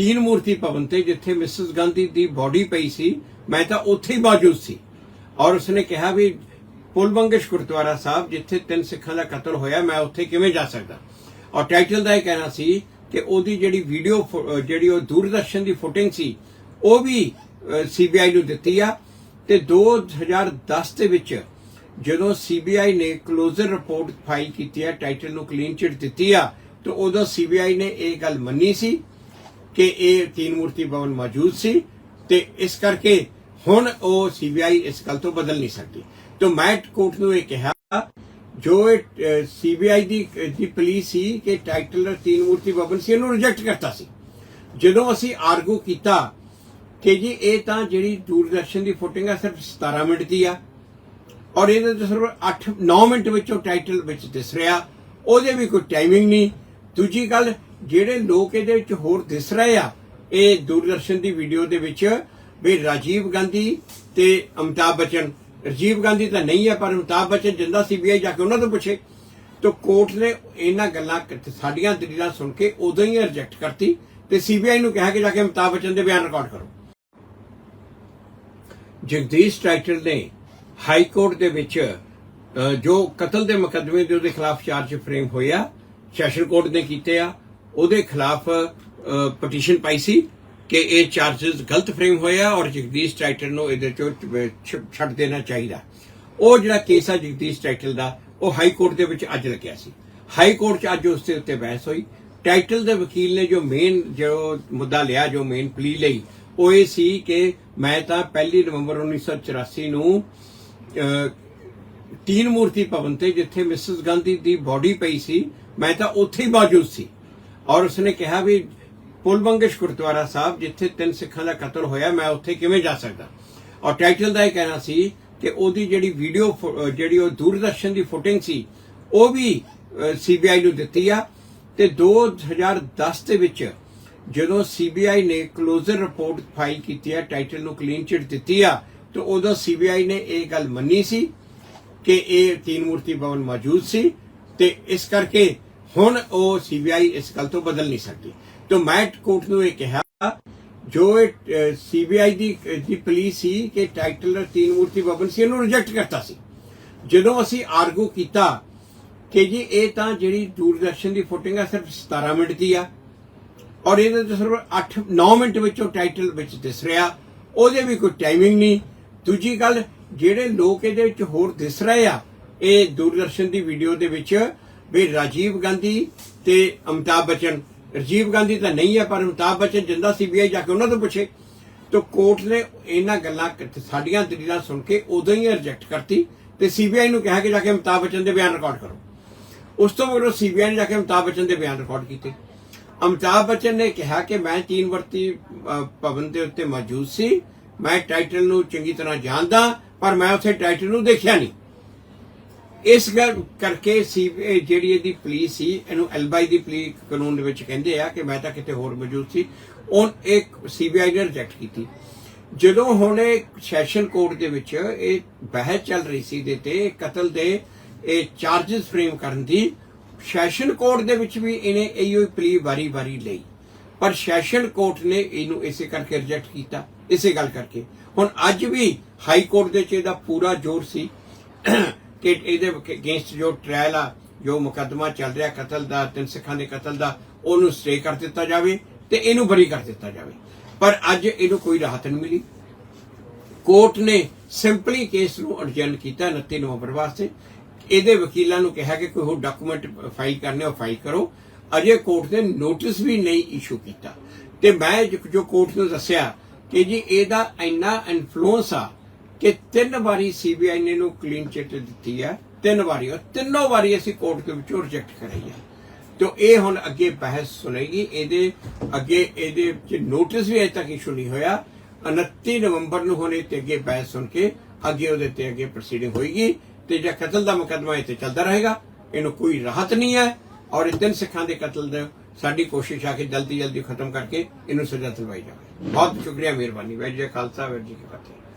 ਤੀਨ ਮੂਰਤੀ ਭਵਨ ਤੇ ਜਿੱਥੇ ਮਿਸਿਸ ਗਾਂਧੀ ਦੀ ਬਾਡੀ ਪਈ ਸੀ ਮੈਂ ਤਾਂ ਉੱਥੇ ਹੀ ਮੌਜੂਦ ਸੀ ਔਰ ਉਸਨੇ ਕਿਹਾ ਵੀ ਪੁਲਬੰਗਸ਼ ਗੁਰਦੁਆਰਾ ਸਾਹਿਬ ਜਿੱਥੇ ਤਿੰਨ ਸਿੱਖਾਂ ਦਾ ਕਤਲ ਹੋਇਆ ਮੈਂ ਉੱਥੇ ਕਿਵੇਂ ਜਾ ਸਕਦਾ ਔਰ ਟਾਈਟਲ ਦਾ ਇਹ ਕਹਿਣਾ ਸੀ ਕਿ ਉਹਦੀ ਜਿਹੜੀ ਵੀਡੀਓ ਜਿਹੜੀ ਉਹ ਦੂਰਦਰਸ਼ਨ ਦੀ ਫੁਟਿੰਗ ਸੀ ਉਹ ਵੀ ਸੀਬੀਆਈ ਨੂੰ ਦਿੱਤੀ ਆ ਤੇ 2010 ਦੇ ਵਿੱਚ ਜਦੋਂ ਸੀਬੀਆਈ ਨੇ ਕਲੋਜ਼ਰ ਰਿਪੋਰਟ ਫਾਈਲ ਕੀਤੀ ਹੈ ਟਾਈਟਲ ਨੂੰ ਕਲੀਨ ਚਿਟ ਦਿੱਤੀ ਆ ਤੇ ਉਦੋਂ ਸੀਬੀਆਈ ਨੇ ਇਹ ਗੱਲ ਮੰਨੀ ਸੀ ਕਿ ਇਹ ਤੀਨ ਮੂਰਤੀ ਭਵਨ ਮੌਜੂਦ ਸੀ ਤੇ ਇਸ ਕਰਕੇ ਹੁਣ ਉਹ ਸੀਬੀਆਈ ਇਸ ਗੱਲ ਤੋਂ ਬਦਲ ਨਹੀਂ ਸਕਦੀ। ਤੇ ਮੈਂ ਕੋਰਟ ਨੂੰ ਇਹ ਕਿਹਾ, ਜੋ ਸੀਬੀਆਈ ਦੀ ਦੀ ਪੁਲਿਸ ਸੀ ਕਿ ਟਾਈਟਲ ਤੀਨ ਮੂਰਤੀ ਭਵਨ ਸੀ ਇਹਨੂੰ ਰਿਜੈਕਟ ਕਰਤਾ ਸੀ। ਜਦੋਂ ਅਸੀਂ ਆਰਗੂ ਕੀਤਾ ਕਿ ਜੀ ਇਹ ਤਾਂ ਜਿਹੜੀ ਦੂਰਦਰਸ਼ਨ ਦੀ ਫੁਟਿੰਗ ਆ, ਸਿਰਫ 17 ਮਿੰਟ ਦੀ ਆ, ਔਰ ਇਹਦੇ ਤੇ ਸਿਰਫ 8 9 ਮਿੰਟ ਵਿੱਚੋਂ ਟਾਈਟਲ ਵਿੱਚ ਦਿਸ ਰਿਹਾ, ਉਹਦੇ ਵੀ ਕੋਈ ਟਾਈਮਿੰਗ ਨਹੀਂ। ਦੂਜੀ ਗੱਲ ਜਿਹੜੇ ਲੋਕ ਇਹਦੇ ਵਿੱਚ ਹੋਰ ਦਿਸ ਰਹੇ ਆ, ਇਹ ਦੂਰਦਰਸ਼ਨ ਦੀ ਵੀਡੀਓ ਦੇ ਵਿੱਚ ਵੀ ਰਾਜੀਵ ਗਾਂਧੀ ਤੇ ਅਮਿਤਾਭ ਬੱਚਨ। ਰਾਜੀਵ ਗਾਂਧੀ ਤਾਂ ਨਹੀਂ ਹੈ ਪਰ ਅਮਿਤਾਭ ਬੱਚਨ ਜਿੰਦਾ ਸੀਬੀਆਈ ਜਾ ਕੇ ਉਹਨਾਂ ਤੋਂ ਪੁੱਛੇ। ਤਾਂ ਕੋਰਟ ਨੇ ਇਹਨਾਂ ਗੱਲਾਂ ਸਾਡੀਆਂ ਦਲੀਲਾਂ ਸੁਣ ਕੇ ਉਦੋਂ ਹੀ ਰਿਜੈਕਟ ਕਰਤੀ ਤੇ ਸੀਬੀਆਈ ਨੂੰ ਕਿਹਾ ਕਿ ਜਾ ਕੇ ਅਮਿਤਾਭ ਬੱਚਨ ਦੇ ਬਿਆਨ ਰਿਕਾਰਡ ਕਰੋ। ਜਗਦੀਸ਼ ਟਾਈਟਲ ਨੇ ਹਾਈ ਕੋਰਟ ਦੇ ਵਿੱਚ ਜੋ ਕਤਲ ਦੇ ਮੁਕੱਦਮੇ ਦੇ ਉਹਦੇ ਖਿਲਾਫ ਚਾਰਜ ਫਰੇਮ ਹੋਇਆ, ਸੈਸ਼ਨ ਕੋਰਟ ਨੇ ਕੀਤੇ ਆ। ਉਹਦੇ ਖਿਲਾਫ ਪਟੀਸ਼ਨ ਪਾਈ ਸੀ ਕਿ ਇਹ ਚਾਰजेस ਗਲਤ ਫਰੇਮ ਹੋਏ ਆ ਔਰ ਜਗਦੀਸ਼ ਟਾਈਟਲ ਨੂੰ ਇਹਦੇ ਚੋਂ ਛੱਡ ਦੇਣਾ ਚਾਹੀਦਾ। ਉਹ ਜਿਹੜਾ ਕੇਸ ਆ ਜਗਦੀਸ਼ ਟਾਈਟਲ ਦਾ, ਉਹ ਹਾਈ ਕੋਰਟ ਦੇ ਵਿੱਚ ਅੱਜ ਲੱਗਿਆ ਸੀ। ਹਾਈ ਕੋਰਟ 'ਚ ਅੱਜ ਉਸ ਦੇ ਉੱਤੇ ਬਹਿਸ ਹੋਈ। ਟਾਈਟਲ ਦੇ ਵਕੀਲ ਨੇ ਜੋ ਮੇਨ ਜੋ ਮੁੱਦਾ ਲਿਆ, ਜੋ ਮੇਨ ਪਲੀ ਲਈ, ਉਹ ਇਹ ਸੀ ਕਿ ਮੈਂ ਤਾਂ 1 ਨਵੰਬਰ 1984 ਨੂੰ ਤੀਨ ਮੂਰਤੀ ਭਵਨ ਤੇ ਜਿੱਥੇ ਮਿਸਿਸ ਗਾਂਧੀ ਦੀ ਬਾਡੀ ਪਈ ਸੀ, ਮੈਂ ਤਾਂ ਉੱਥੇ ਹੀ ਮੌਜੂਦ ਸੀ। ਔਰ ਉਸਨੇ ਕਿਹਾ ਵੀ ਪੁਲਬੰਗਸ਼ ਗੁਰਦੁਆਰਾ ਸਾਹਿਬ, ਜਿੱਥੇ ਤਿੰਨ ਸਿੱਖਾਂ ਦਾ ਕਤਲ ਹੋਇਆ, ਮੈਂ ਉੱਥੇ ਕਿਵੇਂ ਜਾ ਸਕਦਾ? ਔਰ ਟਾਈਟਲ ਦਾ ਇਹ ਕਹਿਣਾ ਸੀ ਕਿ ਉਹਦੀ ਜਿਹੜੀ ਵੀਡੀਓ ਜਿਹੜੀ ਉਹ ਦੂਰਦਰਸ਼ਨ ਦੀ ਫੁਟਿੰਗ ਸੀ, ਉਹ ਵੀ ਸੀਬੀਆਈ ਨੂੰ ਦਿੱਤੀ ਆ। ਤੇ 2010 ਦੇ ਵਿੱਚ ਜਦੋਂ ਸੀਬੀਆਈ ਨੇ ਕਲੋਜ਼ਰ ਰਿਪੋਰਟ ਫਾਈਲ ਕੀਤੀ ਹੈ ਟਾਈਟਲ ਨੂੰ ਕਲੀਨ ਚਿਟ ਦਿੱਤੀ ਆ, ਤੇ ਉਦੋਂ ਸੀਬੀਆਈ ਨੇ ਇਹ ਗੱਲ ਮੰਨੀ ਸੀ ਕਿ ਇਹ ਤੀਨ ਮੂਰਤੀ ਭਵਨ ਮੌਜੂਦ ਸੀ ਤੇ ਇਸ ਕਰਕੇ ਹੁਣ ਉਹ ਸੀਬੀਆਈ ਇਸ ਗੱਲ ਤੋਂ ਬਦਲ ਨਹੀਂ ਸਕਦੀ। ਤੇ ਮੈਂ ਕੋਰਟ ਨੂੰ ਇਹ ਕਿਹਾ, ਜੋ ਸੀਬੀਆਈ ਦੀ ਦੀ ਪੁਲਿਸ ਸੀ ਕਿ ਟਾਈਟਲ ਤੀਨ ਮੂਰਤੀ ਬਬਨ ਸੀ ਇਹਨੂੰ ਰਿਜੈਕਟ ਕਰਤਾ ਸੀ। ਜਦੋਂ ਅਸੀਂ ਆਰਗੂ ਕੀਤਾ ਕਿ ਜੀ ਇਹ ਤਾਂ ਜਿਹੜੀ ਦੂਰਦਰਸ਼ਨ ਦੀ ਫੁਟਿੰਗ ਆ, ਸਿਰਫ 17 ਮਿੰਟ ਦੀ ਆ, ਔਰ ਇਹਦੇ ਤੇ ਸਿਰਫ 8 9 ਮਿੰਟ ਵਿੱਚੋਂ ਟਾਈਟਲ ਵਿੱਚ ਦਿਸ ਰਿਹਾ, ਉਹਦੇ ਵੀ ਕੋਈ ਟਾਈਮਿੰਗ ਨਹੀਂ। ਦੂਜੀ ਗੱਲ, ਜਿਹੜੇ ਲੋਕ ਇਹਦੇ ਵਿੱਚ ਹੋਰ ਦਿਸ ਰਹੇ ਆ, ਇਹ ਦੂਰਦਰਸ਼ਨ ਦੀ ਵੀਡੀਓ ਦੇ ਵਿੱਚ ਵੀ ਰਾਜੀਵ ਗਾਂਧੀ ਤੇ ਅਮਿਤਾਭ ਬੱਚਨ। ਰਾਜੀਵ ਗਾਂਧੀ ਤਾਂ ਨਹੀਂ ਹੈ ਪਰ ਅਮਿਤਾਭ ਬੱਚਨ ਜਿੰਦਾ ਸੀਬੀਆਈ ਜਾ ਕੇ ਉਹਨਾਂ ਤੋਂ ਪੁੱਛੇ। ਤਾਂ ਕੋਰਟ ਨੇ ਇਹਨਾਂ ਗੱਲਾਂ ਸਾਡੀਆਂ ਦਲੀਲਾਂ ਸੁਣ ਕੇ ਉਦੋਂ ਹੀ ਰਿਜੈਕਟ ਕਰਤੀ ਤੇ ਸੀਬੀਆਈ ਨੂੰ ਕਿਹਾ ਕਿ ਜਾ ਕੇ ਅਮਿਤਾਭ ਬੱਚਨ ਦੇ ਬਿਆਨ ਰਿਕਾਰਡ ਕਰੋ। ਉਸ ਤੋਂ ਮਗਰੋਂ ਸੀਬੀਆਈ ਨੇ ਜਾ ਕੇ ਅਮਿਤਾਭ ਬੱਚਨ ਦੇ ਬਿਆਨ ਰਿਕਾਰਡ ਕੀਤੇ। ਅਮਿਤਾਭ ਬੱਚਨ ਨੇ ਕਿਹਾ ਕਿ ਮੈਂ ਚੀਨ ਵਰਤੀ ਭਵਨ ਦੇ ਉੱਤੇ ਮੌਜੂਦ ਸੀ। ਮੈਂ ਟਾਈਟਲ ਨੂੰ ਚੰਗੀ ਤਰ੍ਹਾਂ ਜਾਣਦਾ, ਪਰ ਮੈਂ ਉੱਥੇ ਟਾਈਟਲ ਨੂੰ ਦੇਖਿਆ ਨਹੀਂ। ਇਸ ਗੱਲ ਕਰਕੇ ਸੀ ਜਿਹੜੀ ਇਹਦੀ ਪੁਲਿਸ ਸੀ, ਇਹਨੂੰ ਐਲਬਾਈ ਦੀ ਪਲੀ ਕਾਨੂੰਨ ਦੇ ਵਿੱਚ ਕਹਿੰਦੇ ਆ ਕਿ ਮੈਂ ਤਾਂ ਕਿਤੇ ਹੋਰ ਮੌਜੂਦ ਸੀ। ਉਹ ਇੱਕ ਸੀਬੀਆਈ ਨੇ ਰਿਜੈਕਟ ਕੀਤੀ। ਜਦੋਂ ਹੁਣ ਇਹ ਸੈਸ਼ਨ ਕੋਰਟ ਦੇ ਵਿੱਚ ਇਹ ਬਹਿਸ ਚੱਲ ਰਹੀ ਸੀ ਦੇ ਤੇ ਕਤਲ ਦੇ ਇਹ ਚਾਰजेस ਫਰੇਮ ਕਰਨ ਦੀ ਸੈਸ਼ਨ ਕੋਰਟ ਦੇ ਵਿੱਚ ਵੀ ਇਹਨੇ ਇਹੋ ਪਲੀ ਵਾਰੀ-ਵਾਰੀ ਲਈ। ਪਰ ਸੈਸ਼ਨ ਕੋਰਟ ਨੇ ਇਹਨੂੰ ਇਸੇ ਕਰਕੇ ਰਿਜੈਕਟ ਕੀਤਾ, ਇਸੇ ਗੱਲ ਕਰਕੇ। ਹੁਣ ਅੱਜ ਵੀ ਹਾਈ ਕੋਰਟ ਦੇ ਚ ਇਹਦਾ ਪੂਰਾ ਜ਼ੋਰ ਸੀ। ਕਿ ਇਹਦੇ ਅਗੇਂਸਟ ਜੋ ਟ੍ਰਾਇਲ ਆ, ਜੋ ਮੁਕੱਦਮਾ ਚੱਲ ਰਿਹਾ ਕਤਲ ਦਾ, ਤਿੰਨ ਸਿੱਖਾਂ ਦੇ ਕਤਲ ਦਾ, ਉਹਨੂੰ ਸਟੇ ਕਰ ਦਿੱਤਾ ਜਾਵੇ ਤੇ ਇਹਨੂੰ ਬਰੀ ਕਰ ਦਿੱਤਾ ਜਾਵੇ। ਪਰ ਅੱਜ ਇਹਨੂੰ ਕੋਈ ਰਾਹਤ ਨਹੀਂ ਮਿਲੀ। ਕੋਰਟ ਨੇ ਸਿੰਪਲੀ ਕੇਸ ਨੂੰ ਅਡਜਨ ਕੀਤਾ 29 ਨਵੰਬਰ ਵਾਸਤੇ। ਇਹਦੇ ਵਕੀਲਾਂ ਨੂੰ ਕਿਹਾ ਕਿ ਕੋਈ ਹੋਰ ਡਾਕੂਮੈਂਟ ਫਾਈਲ ਕਰਨੇ ਹੋ ਫਾਈਲ ਕਰੋ। ਅਜੇ ਕੋਰਟ ਨੇ ਨੋਟਿਸ ਵੀ ਨਹੀਂ ਇਸ਼ੂ ਕੀਤਾ। ਤੇ ਮੈਂ ਜੋ- ਜੋ ਕੋਰਟ ਨੂੰ ਦੱਸਿਆ ਕਿ ਜੀ ਇਹਦਾ ਇੰਨਾ ਇਨਫਲੂਐਂਸ ਆ ਕਿ ਤਿੰਨ ਵਾਰੀ ਸੀਬੀਆਈ ਨੇ ਇਹਨੂੰ ਕਲੀਨ ਚਿੱਟ ਦਿੱਤੀ ਹੈ। ਤਿੰਨ ਵਾਰੀ। ਔਰ ਤਿੰਨੋਂ ਵਾਰੀ ਅਸੀਂ ਕੋਰਟ ਦੇ ਵਿੱਚੋਂ ਰਿਜੈਕਟ ਕਰਾਈ ਆ ਤੇ ਇਹ ਹੁਣ ਅੱਗੇ ਬਹਿਸ ਸੁਣੇਗੀ। ਇਹਦੇ ਅੱਗੇ ਇਹਦੇ ਚ ਨੋਟਿਸ ਵੀ ਅਜੇ ਤੱਕ ਇਸ਼ੂ ਨਹੀਂ ਹੋਇਆ। 29 ਨਵੰਬਰ ਨੂੰ ਹੋਣੇ ਤੇ ਅੱਗੇ ਬਹਿਸ ਸੁਣ ਕੇ ਅੱਗੇ ਉਹਦੇ ਤੇ ਅੱਗੇ ਪ੍ਰੋਸੀਡਿੰਗ ਹੋਏਗੀ। ਤੇ ਜੇ ਕਤਲ ਦਾ ਮੁਕੱਦਮਾ ਇੱਥੇ ਚੱਲਦਾ ਰਹੇਗਾ। ਇਹਨੂੰ ਕੋਈ ਰਾਹਤ ਨਹੀਂ ਹੈ। ਔਰ ਇਹ ਤਿੰਨ ਸਿੱਖਾਂ ਦੇ ਕਤਲ ਦਾ ਸਾਡੀ ਕੋਸ਼ਿਸ਼ ਆ ਕਿ ਜਲਦੀ ਜਲਦੀ ਖਤਮ ਕਰਕੇ ਇਹਨੂੰ ਸਜ਼ਾ ਦਿਲਵਾਈ ਜਾਵੇ। ਬਹੁਤ ਸ਼ੁਕਰੀਆ, ਮਿਹਰਬਾਨੀ। ਵੈਜ ਜੀ ਖਾਲਸਾ ਵੈਜ ਕੀ ਫਤਿਹ।